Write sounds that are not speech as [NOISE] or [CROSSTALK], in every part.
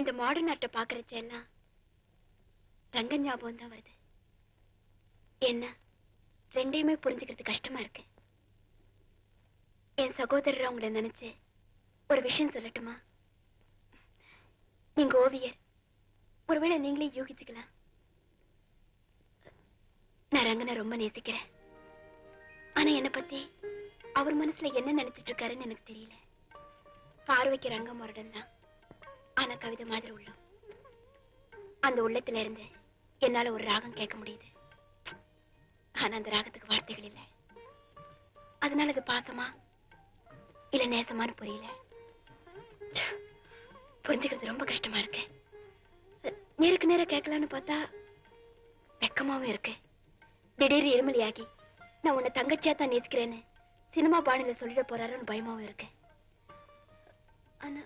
இந்த மாடர்ன் ஆர்ட்டை பார்க்கறச்ச எல்லாம் ரங்க ஞாபகம் தான் வருது. என்ன ரெண்டையுமே புரிஞ்சுக்கிறது கஷ்டமா இருக்கு. என் சகோதரர் அவங்கள நினைச்சு ஒரு விஷயம் சொல்லட்டுமா? நீங்க ஓவியர். ஒருவேளை நீங்களே யூகிச்சுக்கலாம். நான் ரங்கனை ரொம்ப நேசிக்கிறேன். ஆனா என்ன பத்தி அவர் மனசுல என்ன நினைச்சிட்டு இருக்காருன்னு எனக்கு தெரியல. பார்வைக்கு ரங்கம் முரடன் தான் ஆனா கவிதை மாதிரி உள்ளம். அந்த உள்ளத்துல இருந்து என்னால ஒரு ராகம் கேட்க முடியுது. ஆனா அந்த ராகத்துக்கு வார்த்தைகள் இல்லை. அதனால அது பாசமா இல்ல நேசமானு புரியல. புரிஞ்சுக்கிறது ரொம்ப கஷ்டமா இருக்கு. நேருக்கு நேர கேட்கலான்னு பார்த்தா வெக்கமாவும் இருக்கு. திடீர் இருமலியாகி நான் உன்னை தங்கச்சியா தான் நேசிக்கிறேன்னு சினிமா பாணியில சொல்லிட போறாருன்னு பயமாவும் இருக்கு. ஆனா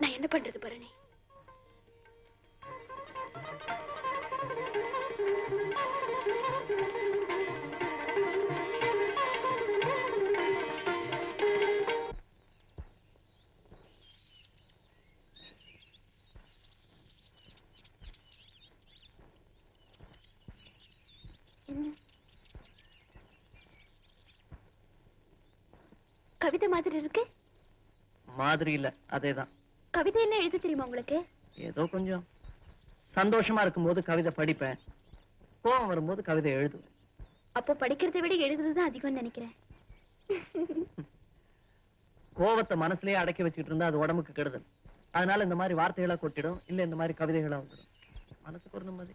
நான் என்ன பண்றது பரணி? கவிதை மாதிரி இருக்கு? மாதிரி இல்ல அதேதான். கவிதை என்ன எழுத தெரியுமா உங்களுக்கு? ஏதோ கொஞ்சம். சந்தோஷமா இருக்கும்போது கவிதை படிப்பேன். கோவம் வரும்போது கவிதை எழுதுவேன். அப்போ படிக்கிறதை விட எழுதுறது தான் அதிகம்னு நினைக்கிறேன். கோவத்தை மனசுலயே அடக்கி வச்சுக்கிட்டு இருந்தா அது உடம்புக்கு கெடுதல். அதனால இந்த மாதிரி வார்த்தைகளா கொட்டிடும் இல்ல இந்த மாதிரி கவிதைகளா வந்துடும். மனசுக்கு ஒரு நிம்மதி.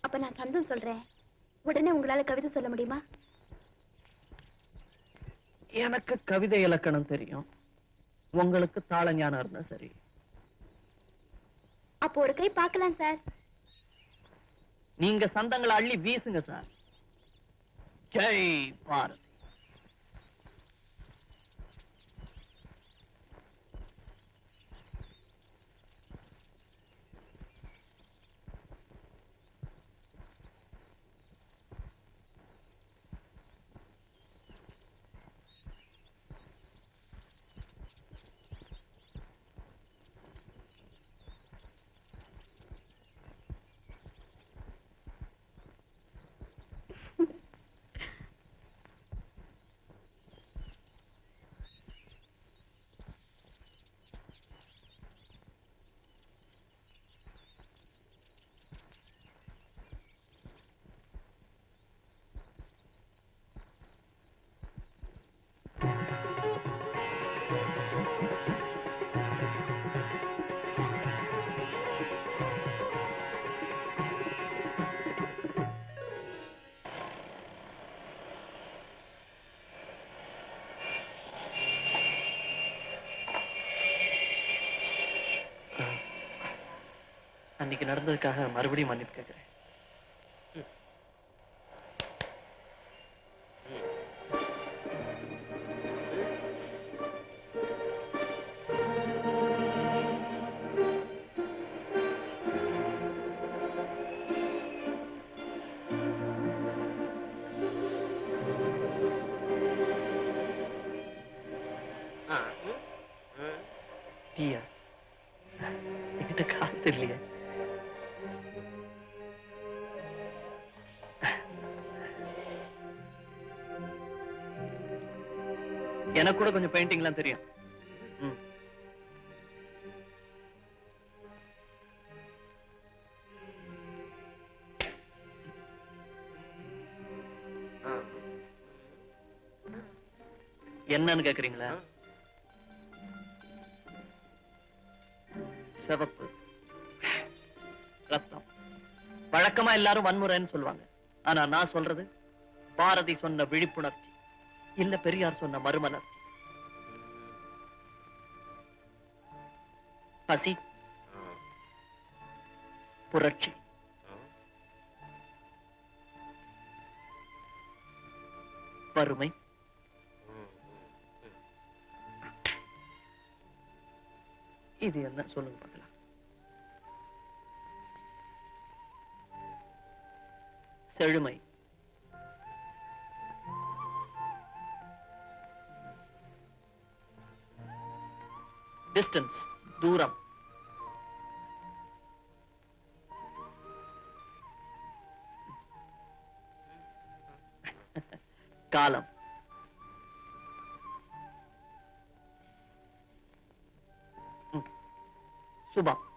அப்ப நான் சந்தம் சொல்றேன். உடனே உங்களால கவிதை சொல்ல முடியுமா? எனக்கு கவிதை இலக்கணம் தெரியும். உங்களுக்கு தாள ஞானம் இருந்தா சரி. அப்போ ஒரு கை பார்க்கலாம் சார். நீங்க சந்தங்களை அள்ளி வீசுங்க சார். ஜெய் பாரதி. அன்னைக்கு நடந்ததுக்காக மறுபடியும் மன்னிப்பு கேட்கிறேன். எனக்கு கூட கொஞ்சம் பெயிண்டிங்லாம் தெரியும். என்னன்னு கேக்குறீங்களா? சிவப்பு. ரத்தம். வழக்கமா எல்லாரும் வன்முறைன்னு சொல்லுவாங்க. ஆனா நான் சொல்றது பாரதி சொன்ன விழிப்புணர்ச்சி. இல்ல பெரியார் சொன்ன மறுமலர்ச்சி பசி புரட்சி. வறுமை. இது என்ன? சொல்லுங்க பார்க்கலாம். செழுமை. டிஸ்டன்ஸ் தூரம். காலம். சுபம்.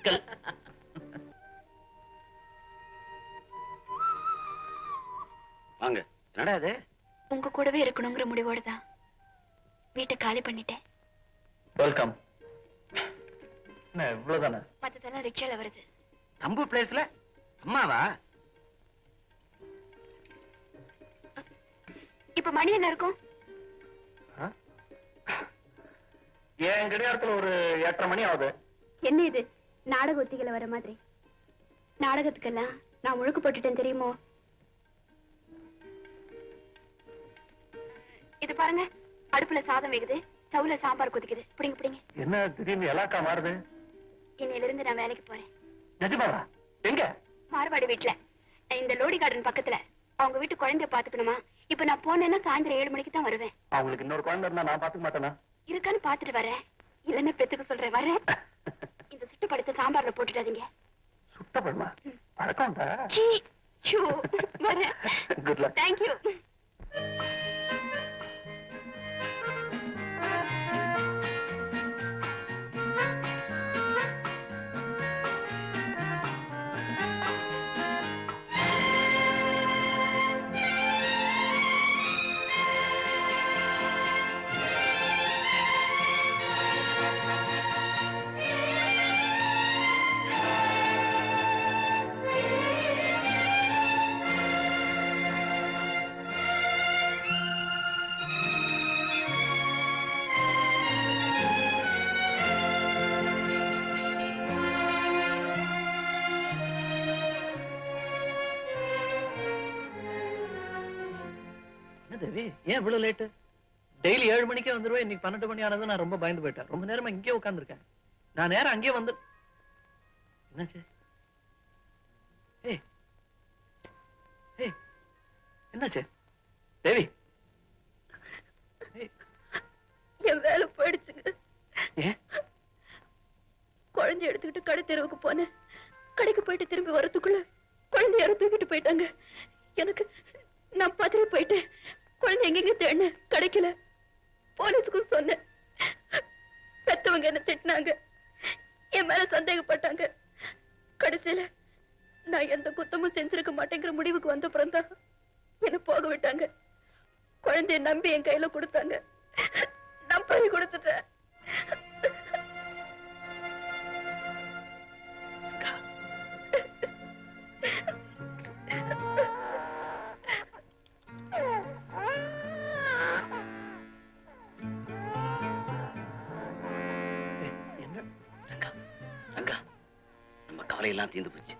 சிக்கல் வாங்க. என்னடா உங்க கூடவே இருக்கணுங்கிற முடிவோட தான் வீட்டை காலி பண்ணிட்டேன். வெல்கம் என்ன இவ்வளவுதானே? மத்ததெல்லாம் ரிக்ஷால வருது. தம்பு பிளேஸ்ல அம்மாவா? இப்ப மணி என்ன இருக்கும்? என் கடிகாரத்துல ஒரு எட்டரை மணி ஆகுது. என்ன இது? நாடக ஒத்திகளை வர மாதிரி. நாடகத்துக்கெல்லாம் நான் முழுக்கு போட்டுட்டேன் தெரியுமோ? இது பாருங்க அடுப்புல சாதம் வேகுது ஸ்டவ்ல சாம்பார் கொதிக்குது. பிடிங்க பிடிங்க. என்ன திடீர்னு எலாக்கா மாறுது? இன்னையில இருந்து நான் வேலைக்கு போறேன். நிஜமாவா? எங்க? மார்வாடி வீட்டுல இந்த லோடி கார்டன் பக்கத்துல. அவங்க வீட்டு குழந்தைய பாத்துக்கணுமா? இப்ப நான் போனேன்னா சாயந்தரம் ஏழு மணிக்கு தான் வருவேன். அவங்களுக்கு இன்னொரு குழந்தை இருந்தா நான் பாத்துக்க மாட்டேனா? இருக்கான்னு பாத்துட்டு வரேன். இல்லன்னா பெத்துக்க சொல்றேன். வரேன். [LAUGHS] படுத்த சாம்பார்ல போட்டுடாதீங்க. சுத்தப்படுமா? பழக்கம் சீ ஷூ! வரேன் good luck thank you Devi ஏன் இவ்வளவு லேட்டு டெய்லி ஏழு மணிக்கே வந்துருவேன். இன்னைக்கு பன்னெண்டு மணி ஆனது நான் ரொம்ப பயந்து போயிட்டேன். ரொம்ப நேரமா இங்கே உட்காந்துருக்கேன் நான் நேரம் அங்கேயே வந்து என்னாச்சு? ஏய் ஏய் என்னாச்சு? தேவி. என் வேலை போயிடுச்சுங்க ஏன்? குழந்தைய எடுத்துக்கிட்டு கடை தெருவுக்கு போனேன். கடைக்கு போயிட்டு திரும்பி வரதுக்குள்ள குழந்தைய யாரோ தூக்கிட்டு போயிட்டாங்க. எனக்கு நான் பதறி போயிட்டேன். குழந்தை எங்கெங்க தேடின? கிடைக்கல. போலீஸுக்கும் சொன்னேன். பெத்தவங்க என்ன திட்டினாங்க. என் மேல சந்தேகப்பட்டாங்க. கடைசியில நான் எந்த குத்தமும் செஞ்சிருக்க மாட்டேங்கிற முடிவுக்கு வந்த பிறந்தான் என்ன போக விட்டாங்க. குழந்தைய நம்பி என் கையில கொடுத்தாங்க. நான் பறி கொடுத்துட்டேன். கவலையெல்லாம் தீர்ந்து போச்சு.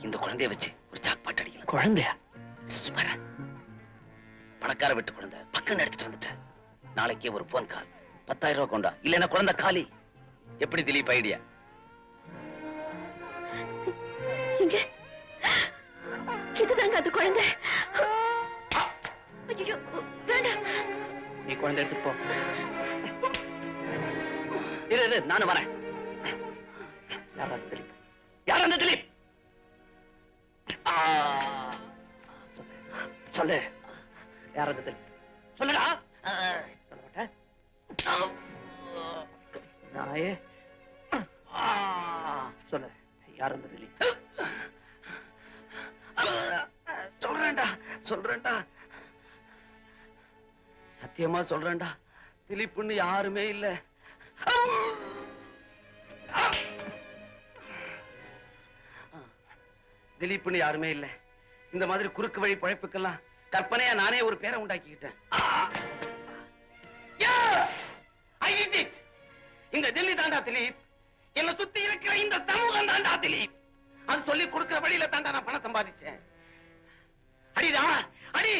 இந்த குழந்தைய வச்சு ஒரு சாக்பாட்டு அடிக்கலாம். குழந்தையா? சுமாரா. பணக்கார வீட்டு குழந்தை. பக்கம் எடுத்துட்டு வந்துட்டேன். நாளைக்கே ஒரு போன் கால் பத்தாயிரம் ரூபாய் கொண்டா. இல்லைன்னா குழந்தை காலி. எப்படி திலீப் ஐடியா இங்க. இதுதாங்க அது குழந்தை. நீ குழந்தை எடுத்துட்டு போ. இரு நானும் வரேன். திலீப். யார் அந்த திலீப்? சொல்லு. யார் அந்த திலீப்? சொல்லுடா. சொல்ல மாட்டேன். நாயே. சொல்லு. யார் அந்த திலீப்? சொல்றேன்டா சொல்றேன்டா. சத்தியமா சொல்றேன்டா. திலீப்புன்னு யாருமே இல்ல. திலீப்புன்னு யாருமே இல்ல. இந்த மாதிரி குறுக்கு வழி பழைப்புக்கெல்லாம் கற்பனையா நானே ஒரு பேரை உண்டாக்கிக்கிட்டேன்! இந்த டெல்லி தாண்டா திலீப். என்ன சுத்தி இருக்கிற இந்த சமூகம் தாண்டா திலீப். அது சொல்லி கொடுக்கிற வழியில தாண்டா நான் பணம் சம்பாதிச்சேன். அடிடா அடி.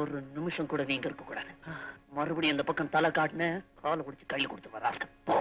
ஒரு நிமிஷம் கூட நீங்க இருக்க கூடாது. மறுபடியும் இந்த பக்கம் தலை காட்டின காலை குடிச்சு கையில கொடுத்து வராஸ்க போ.